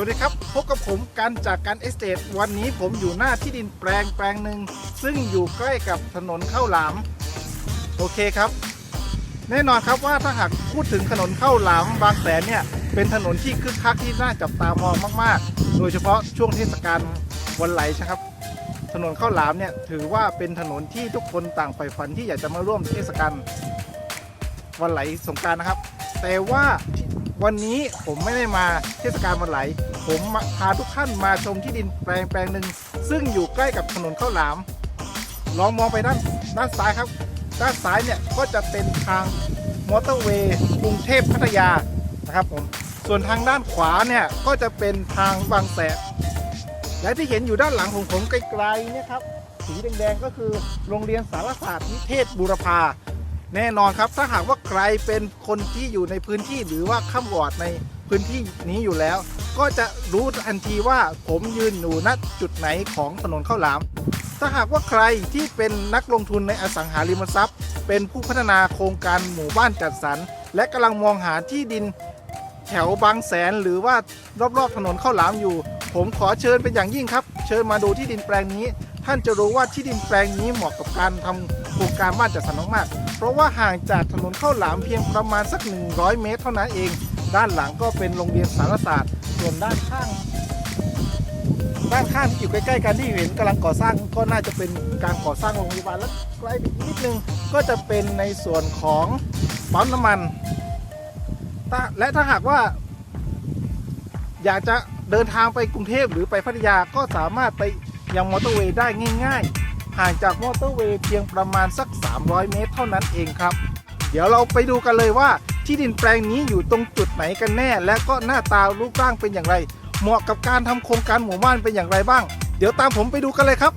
วัสดีครับ พบกับผมกันจากการเอสเตทวันนี้ผมอยู่หน้าที่ดินแปลงแปลงหนึ่ง ซึ่งอยู่ใกล้กับถนนข้าวหลาม โอเคครับ แน่นอนครับว่าถ้าหากพูดถึงถนนข้าวหลามบางแสนเนี่ย เป็นถนนที่คึกคักที่น่าจับตามองมาก ๆ โดยเฉพาะช่วงเทศกาลวันไหลใช่ครับ ถนนข้าวหลามเนี่ยถือว่าเป็นถนนที่ทุกคนต่างใฝ่ฝันที่อยากจะมาร่วมเทศกาลวันไหลสงการนะครับ แต่ว่า วันนี้ผมไม่ได้มาเทศกาลวันไหล ผมพาทุกท่านมาชมที่ดินแปลงแปลงหนึ่งซึ่งอยู่ใกล้กับถนนข้าวหลาม ลองมองไปด้านด้านซ้ายครับ ด้านซ้ายเนี่ยก็จะเป็นทางมอเตอร์เวย์กรุงเทพพัทยานะครับผมส่วนทางด้านขวาเนี่ยก็จะเป็นทางบางแสนและที่เห็นอยู่ด้านหลังของผมไกลๆเนี่ยครับสีแดงๆก็คือโรงเรียนสารศาสตร์นิเทศบูรพา แน่นอนครับถ้าหากว่าใครเป็นคนที่อยู่ในพื้นที่หรือว่าข้ามวอร์ดในพื้นที่นี้อยู่แล้ว ก็จะรู้ทันทีว่าผมยืนอยู่ณจุดไหนของถนนข้าวหลาม ถ้าหากว่าใครที่เป็นนักลงทุนในอสังหาริมทรัพย์ เป็นผู้พัฒนาโครงการหมู่บ้านจัดสรรและกำลังมองหาที่ดินแถวบางแสนหรือว่ารอบๆถนนข้าวหลามอยู่ ผมขอเชิญเป็นอย่างยิ่งครับ เชิญมาดูที่ดินแปลงนี้ ท่านจะรู้ว่าที่ดินแปลงนี้เหมาะกับการทำโครงการบ้านจัดสรรมากๆ เพราะว่าห่างจากถนนข้าวหลามเพียงประมาณสัก 100 เมตร เท่านั้นเอง ด้านหลังก็เป็นโรงเรียนสารศาสตร์ ส่วนด้านข้าง ด้านข้างที่อยู่ใกล้ๆกันที่เห็นกำลังก่อสร้างก็น่าจะเป็นการก่อสร้างโรงพยาบาลแล้วใกล้อีกนิดนึงก็จะเป็นในส่วนของปั๊มน้ำมัน และถ้าหากว่า อยากจะเดินทางไปกรุงเทพหรือไปพัทยาก็สามารถไปยังมอเตอร์เวย์ได้ง่าย ๆ ห่างจากมอเตอร์เวย์เพียงประมาณสัก 300 เมตรเท่านั้นเองครับ เดี๋ยวเราไปดูกันเลยว่า ที่ดินแปลงนี้อยู่ตรงจุดไหนกันแน่ และก็หน้าตารูปร่างเป็นอย่างไร เหมาะกับการทำโครงการหมู่บ้านเป็นอย่างไรบ้าง เดี๋ยวตามผมไปดูกันเลยครับ